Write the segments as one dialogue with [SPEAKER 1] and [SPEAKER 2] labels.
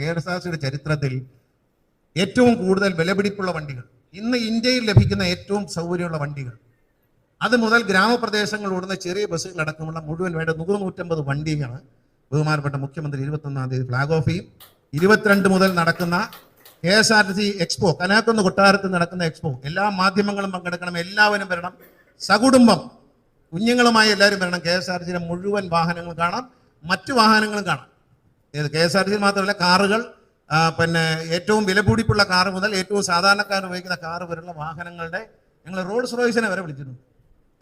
[SPEAKER 1] K S R സിയുടെ ചരിത്രത്തിൽ ഏറ്റവും കൂടുതൽ വിലപിടിപ്പുള്ള വണ്ടികൾ. ഇന്ന് ഇന്ത്യയിൽ ലഭിക്കുന്ന ഏറ്റവും സൗകര്യമുള്ള വണ്ടികൾ. അത് മുതൽ ഗ്രാമപ്രദേശങ്ങൾ ഓടുന്ന ചെറിയ ബസ്സുകളടക്കമുള്ള മുഴുവൻ വേണ്ട നൂറ് നൂറ്റമ്പത് വണ്ടിയാണ് ബഹുമാനപ്പെട്ട മുഖ്യമന്ത്രി ഇരുപത്തൊന്നാം തീയതി ഫ്ലാഗ് ഓഫ് ചെയ്യും. ഇരുപത്തിരണ്ട് മുതൽ നടക്കുന്ന K S R T C expo Kanakakkunnu Kottarath നടക്കുന്ന എക്സ്പോ എല്ലാ മാധ്യമങ്ങളും പങ്കെടുക്കണം എല്ലാവരും വരണം. സകുടുംബം കുഞ്ഞുങ്ങളുമായി എല്ലാവരും വരണം. കെ എസ് ആർ ടി സിയുടെ മുഴുവൻ വാഹനങ്ങൾ കാണാം. മറ്റു വാഹനങ്ങളും കാണാം. K S R T C മാത്രമല്ല കാറുകൾ പിന്നെ ഏറ്റവും വിലപിടിപ്പുള്ള കാറ് മുതൽ ഏറ്റവും സാധാരണക്കാർ ഉപയോഗിക്കുന്ന കാറ് വരെയുള്ള വാഹനങ്ങളുടെ ഞങ്ങൾ റോൾസ് റോയ്സിനെ വരെ വിളിച്ചിരുന്നു.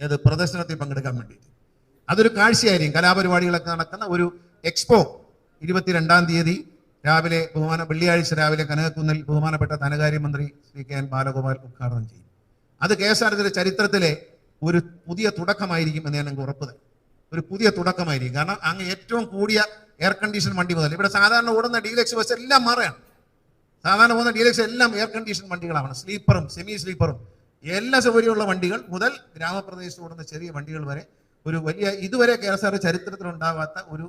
[SPEAKER 1] ഏത് പ്രദർശനത്തിൽ പങ്കെടുക്കാൻ വേണ്ടിയിട്ട്. അതൊരു കാഴ്ചയായിരിക്കും. കലാപരിപാടികളൊക്കെ നടക്കുന്ന ഒരു എക്സ്പോ ഇരുപത്തിരണ്ടാം തീയതി രാവിലെ ബഹുമാന വെള്ളിയാഴ്ച രാവിലെ കനകക്കുന്നിൽ ബഹുമാനപ്പെട്ട ധനകാര്യമന്ത്രി ശ്രീ കെ എൻ ബാലഗോപാൽ ഉദ്ഘാടനം ചെയ്യും. അത് കെ എസ് ആർ ടിയുടെ ചരിത്രത്തിലെ ഒരു പുതിയ തുടക്കമായിരിക്കും എന്ന് ഞാൻ ഞങ്ങൾക്ക് ഉറപ്പ് ഒരു പുതിയ തുടക്കമായിരിക്കും. കാരണം അങ്ങ് ഏറ്റവും കൂടിയ എയർ കണ്ടീഷൻ വണ്ടി മുതൽ. ഇവിടെ സാധാരണ ഓടുന്ന ഡീലക്സ് ബസ് എല്ലാം മാറുകയാണ്. സാധാരണ പോകുന്ന ഡീലക്സ് എല്ലാം എയർ കണ്ടീഷൻ വണ്ടികളാണ്. സ്ലീപ്പറും സെമി സ്ലീപ്പറും എല്ലാ സൗകര്യമുള്ള വണ്ടികൾ മുതൽ ഗ്രാമപ്രദേശത്ത് ഓടുന്ന ചെറിയ വണ്ടികൾ വരെ ഒരു വലിയ ഇതുവരെ കെ എസ് ആർ ചരിത്രത്തിൽ ഉണ്ടാവാത്ത ഒരു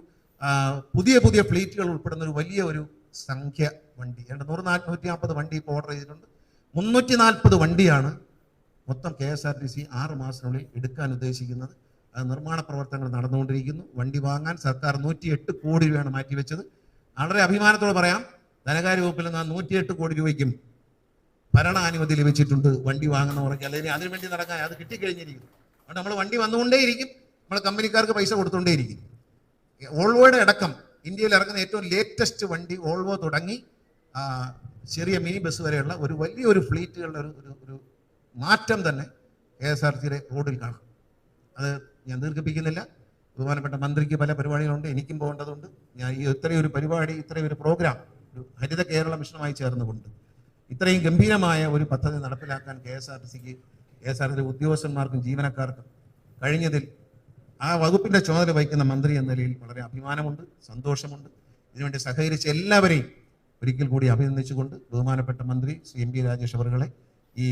[SPEAKER 1] പുതിയ പുതിയ ഫ്ലീറ്റുകൾ ഉൾപ്പെടുന്ന ഒരു വലിയ ഒരു സംഖ്യ വണ്ടി. രണ്ട് നൂറ് നൂറ്റി നാൽപ്പത് വണ്ടി ഇപ്പോൾ ഓർഡർ ചെയ്തിട്ടുണ്ട്. മുന്നൂറ്റി നാൽപ്പത് വണ്ടിയാണ് മൊത്തം K S R T C ആറ് മാസത്തിനുള്ളിൽ എടുക്കാൻ ഉദ്ദേശിക്കുന്നത്. നിർമ്മാണ പ്രവർത്തനങ്ങൾ നടന്നുകൊണ്ടിരിക്കുന്നു. വണ്ടി വാങ്ങാൻ സർക്കാർ നൂറ്റിയെട്ട് കോടി രൂപയാണ് മാറ്റിവെച്ചത്. വളരെ അഭിമാനത്തോടെ പറയാം ധനകാര്യ വകുപ്പിൽ നിന്ന് നൂറ്റിയെട്ട് കോടി രൂപയ്ക്കും ഭരണാനുമതി ലഭിച്ചിട്ടുണ്ട് വണ്ടി വാങ്ങുന്നവർക്ക് അല്ലെങ്കിൽ അതിനു വേണ്ടി നടക്കാൻ അത് കിട്ടിക്കഴിഞ്ഞിരിക്കുന്നു. അതുകൊണ്ട് നമ്മൾ വണ്ടി വന്നുകൊണ്ടേയിരിക്കും നമ്മൾ കമ്പനിക്കാർക്ക് പൈസ കൊടുത്തുകൊണ്ടേയിരിക്കും ഓൾവോയുടെ അടക്കം ഇന്ത്യയിൽ ഇറങ്ങുന്ന ഏറ്റവും ലേറ്റസ്റ്റ് വണ്ടി ഓൾവോ തുടങ്ങി ചെറിയ മിനി ബസ് വരെയുള്ള ഒരു വലിയൊരു ഫ്ലീറ്റുകളുടെ ഒരു ഒരു മാറ്റം തന്നെ കെ എസ് ആർ സിയുടെ റോഡിൽ കാണാം. അത് ഞാൻ ദീർഘിപ്പിക്കുന്നില്ല. ബഹുമാനപ്പെട്ട മന്ത്രിക്ക് പല പരിപാടികളുണ്ട് എനിക്കും പോകേണ്ടതുണ്ട്. ഞാൻ ഈ ഇത്രയും ഒരു പരിപാടി ഇത്രയും ഒരു പ്രോഗ്രാം ഒരു ഹരിത കേരള മിഷനുമായി ചേർന്നുകൊണ്ട് ഇത്രയും ഗംഭീരമായ ഒരു പദ്ധതി നടപ്പിലാക്കാൻ കെ എസ് ആർ ടി സിക്ക് കെ എസ് ആർ ടി ഉദ്യോഗസ്ഥന്മാർക്കും ജീവനക്കാർക്കും കഴിഞ്ഞതിൽ ആ വകുപ്പിന്റെ ചുമതല വഹിക്കുന്ന മന്ത്രി എന്ന നിലയിൽ വളരെ അഭിമാനമുണ്ട് സന്തോഷമുണ്ട്. ഇതിനുവേണ്ടി സഹകരിച്ച എല്ലാവരെയും ഒരിക്കൽ കൂടി അഭിനന്ദിച്ചുകൊണ്ട് ബഹുമാനപ്പെട്ട മന്ത്രി ശ്രീ എം പി രാജേഷ് അവർകളെ ഈ